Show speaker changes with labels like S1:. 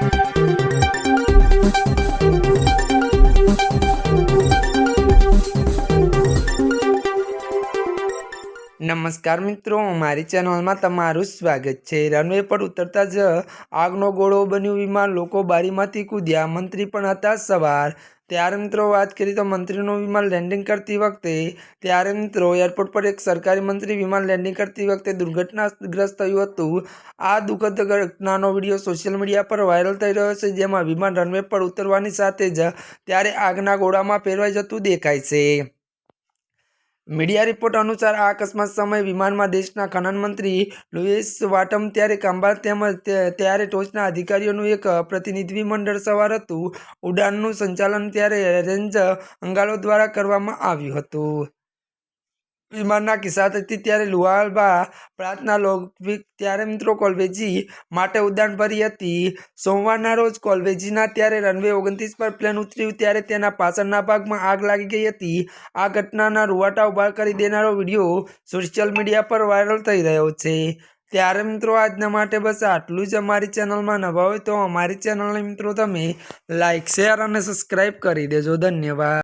S1: Thank you. નમસ્કાર મિત્રો, મારી ચેનલમાં તમારું સ્વાગત છે. રનવે પર ઉતરતા જ આગનો ગોળો બન્યું. વિમાન લોકો બારીમાંથી કૂદ્યા. મંત્રી પણ હતા સવાર. ત્યારે મિત્રો વાત કરી તો મંત્રીનું વિમાન લેન્ડિંગ કરતી વખતે, ત્યારે મિત્રો એરપોર્ટ પર એક સરકારી મંત્રી વિમાન લેન્ડિંગ કરતી વખતે દુર્ઘટનાગ્રસ્ત થયું હતું. આ દુઃખદ ઘટનાનો વીડિયો સોશિયલ મીડિયા પર વાયરલ થઈ રહ્યો છે, જેમાં વિમાન રનવે પર ઉતરવાની સાથે જ, ત્યારે આગના ગોળામાં ફેરવાઈ જતું દેખાય છે. મીડિયા રિપોર્ટ અનુસાર આ અકસ્માત સમયે વિમાનમાં દેશના ખનન મંત્રી લુઈસ વાટમ ત્યારે કાંબાર તેમજ ત્યારે ટોચના અધિકારીઓનું એક પ્રતિનિધિ મંડળ સવાર હતું. ઉડાનનું સંચાલન ત્યારે રેન્જ અંગાલો દ્વારા કરવામાં આવ્યું હતું. વિમાનના હતી ત્યારે લુહાલબા પ્રાંતના લોકવિક ત્યારે મિત્રો કોલવેજી માટે ઉડાન ભરી હતી. સોમવારના રોજ કોલવેજીના ત્યારે રનવે ઓગણત્રીસ પર પ્લેન ઉતર્યું ત્યારે તેના પાછળના ભાગમાં આગ લાગી ગઈ હતી. આ ઘટનાના રૂવાટા ઊભા કરી દેનારો વીડિયો સોશિયલ મીડિયા પર વાયરલ થઈ રહ્યો છે. ત્યારે મિત્રો આજના માટે બસ આટલું જ અમારી ચેનલમાં નવા હોય તો અમારી ચેનલને મિત્રો તમે લાઇક શેર અને સબસ્ક્રાઈબ કરી દેજો. ધન્યવાદ.